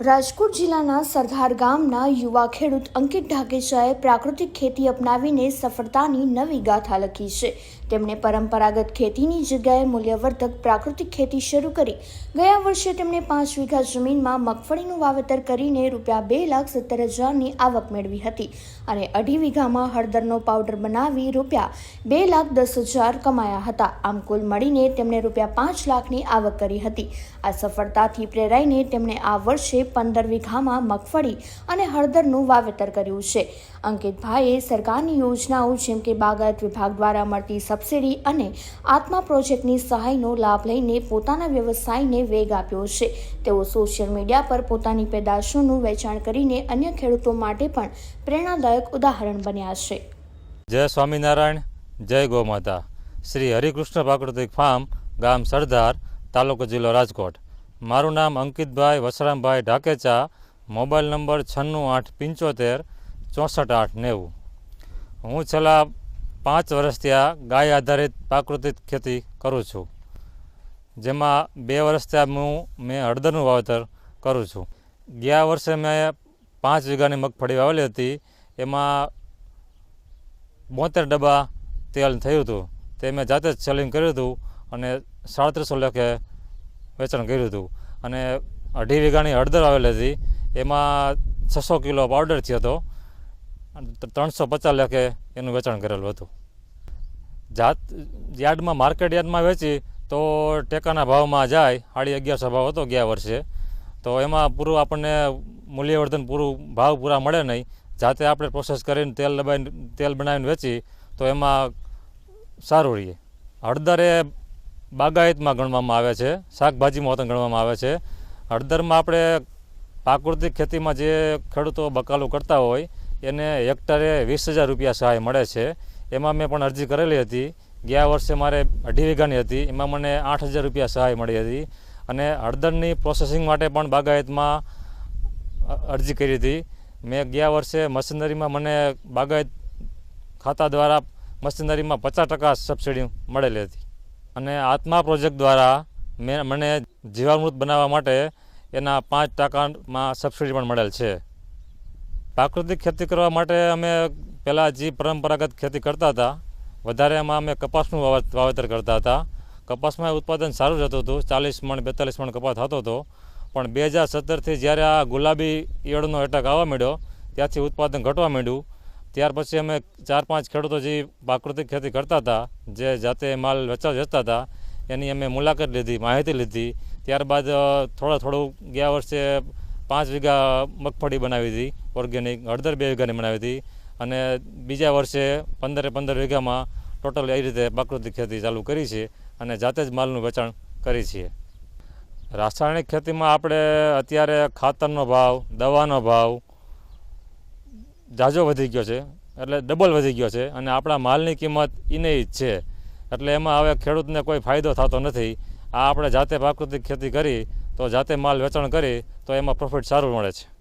રાજકોટ જિલ્લાના સરદાર ગામના યુવા ખેડૂત અંકિત ઢાકેચાએ પ્રાકૃતિક ખેતી અપનાવીને સફળતાની નવી ગાથા લખી છે. તેમણે પરંપરાગત ખેતીની જગ્યાએ મૂલ્યવર્ધક પ્રાકૃતિક ખેતી શરૂ કરી. ગયા વર્ષે તેમણે પાંચ વીઘા જમીનમાં મગફળીનું વાવેતર કરીને રૂપિયા બે લાખ સત્તર હજારની આવક મેળવી હતી અને અઢી વીઘામાં હળદરનો પાવડર બનાવી રૂપિયા બે લાખ દસ હજાર કમાયા હતા. આમ કુલ મળીને તેમણે રૂપિયા પાંચ લાખની આવક કરી હતી. આ સફળતાથી પ્રેરાઈને તેમણે આ વર્ષે પંદર વીઘામાં મગફળી અને હળદરનું વાવેતર કર્યું છે. અંકિતભાઈએ સરકારની યોજનાઓ જેમ કે બાગાયત વિભાગ દ્વારા મળતી સબસિડી અને આત્મા પ્રોજેક્ટની સહાયનો લાભ લઈને પોતાના વ્યવસાયને વેગ આપ્યો છે. તેઓ સોશિયલ મીડિયા પર પોતાની પેદાશોનું વેચાણ કરીને અન્ય ખેડૂતો માટે પણ પ્રેરણાદાયક ઉદાહરણ બન્યા છે. જય સ્વામિનારાયણ, જય ગૌમાતા શ્રી હરિકૃષ્ણ પ્રાકૃતિક ફાર્મ, ગામ સરદાર, તાલુકો જિલ્લો રાજકોટ. મારું નામ અંકિતભાઈ વસરામભાઈ ઢાકેચા, મોબાઈલ નંબર છન્નું આઠ પંચોતેર, ચોસઠ આઠ નેવું. હું છેલ્લા પાંચ વર્ષથી આ ગાય આધારિત પ્રાકૃતિક ખેતી કરું છું. જેમાં બે વર્ષથી હું, મેં હળદરનું વાવેતર કરું છું. ગયા વર્ષે મેં પાંચ વીઘાની મગફળી વાવેલી હતી. એમાં બોતેર ડબ્બા તેલ થયું હતું. તે મેં જાતે જ સેલિંગ કર્યું હતું અને સાડત્રીસો લેખે વેચાણ કર્યું હતું. અને અઢી વીઘાની હળદર આવેલી હતી. એમાં છસો કિલો પાવડર થયો હતો. ત્રણસો પચાસ લેખે એનું વેચાણ કરેલું હતું. જાત, યાર્ડમાં, માર્કેટ યાર્ડમાં વેચી તો ટેકાના ભાવમાં જાય. સાડી અગિયારસો ભાવ હતો ગયા વર્ષે. તો એમાં પૂરું આપણને મૂલ્યવર્ધન પૂરું, ભાવ પૂરા મળે નહીં. જાતે આપણે પ્રોસેસ કરીને તેલ દબાઈને તેલ બનાવીને વેચી તો એમાં સારું રહીએ હળદર એ બાગાયતમાં ગણવામાં આવે છે, શાકભાજીમાં વતન ગણવામાં આવે છે. હળદરમાં આપણે પ્રાકૃતિક ખેતીમાં જે ખેડૂતો બકાલું કરતા હોય, એને હેક્ટરે વીસ હજાર રૂપિયા સહાય મળે છે. એમાં મેં પણ અરજી કરેલી હતી. ગયા વર્ષે મારે અઢી વીઘાની હતી. એમાં મને આઠ હજાર રૂપિયા સહાય મળી હતી. અને હળદરની પ્રોસેસિંગ માટે પણ બાગાયતમાં અરજી કરી હતી. મેં ગયા વર્ષે મશીનરીમાં મને બાગાયત ખાતા દ્વારા મશીનરીમાં પચાસ ટકા સબસિડી મળેલી હતી. અને આત્મા પ્રોજેક્ટ દ્વારા મેં મને જીવામૃત બનાવવા માટે એના પાંચ ટકામાં સબસિડી પણ મળેલ છે. પ્રાકૃતિક ખેતી કરવા માટે અમે પહેલાં જે પરંપરાગત ખેતી કરતા હતા, વધારે એમાં અમે કપાસનું વાવે- વાવેતર કરતા હતા. કપાસમાં ઉત્પાદન સારું જતું હતું, ચાલીસ મણ, બેતાલીસ મણ કપાસ થતો હતો. પણ બે હજાર સત્તરથી જ્યારે આ ગુલાબી ઈયળનો એટેક આવવા માંડ્યો, ત્યાંથી ઉત્પાદન ઘટવા માંડ્યું. ત્યાર પછી અમે ચાર પાંચ ખેડૂતો જે પ્રાકૃતિક ખેતી કરતા હતા, જે જાતે માલ વેચવા જતા હતા, એની અમે મુલાકાત લીધી, માહિતી લીધી. ત્યારબાદ થોડા થોડું ગયા વર્ષે પાંચ વીઘા મગફળી બનાવી હતી ઓર્ગેનિક હળદર બે વીઘાની બનાવી હતી. અને બીજા વર્ષે પંદરે પંદર વીઘામાં ટોટલ એ રીતે પ્રાકૃતિક ખેતી ચાલુ કરી છે અને જાતે જ માલનું વેચાણ કરી છીએ રાસાયણિક ખેતીમાં આપણે અત્યારે ખાતરનો ભાવ, દવાનો ભાવ ઝાઝો વધી ગયો છે, એટલે ડબલ વધી ગયો છે અને આપણા માલની કિંમત એને જ છે. એટલે એમાં હવે ખેડૂતને કોઈ ફાયદો થતો નથી. આ આપણે જાતે પ્રાકૃતિક ખેતી કરી, તો જાતે માલ વેચાણ કરી, તો એમાં પ્રોફિટ સારું મળે છે.